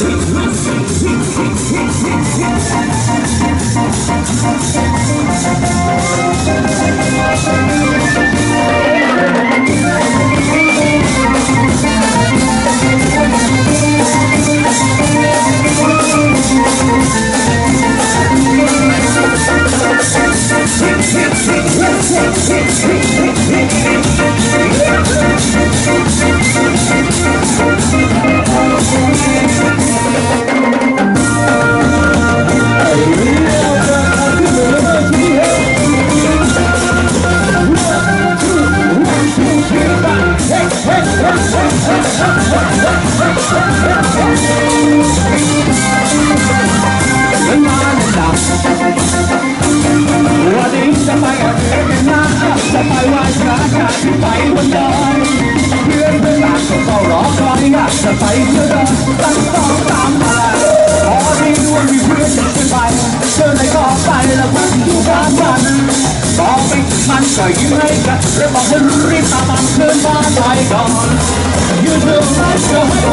Sing, sing. ก็ยิ้มให้กันและบอกให้รู้รีบตามเพื่อนบ้านไปก่อนยืนเดินมาเอให้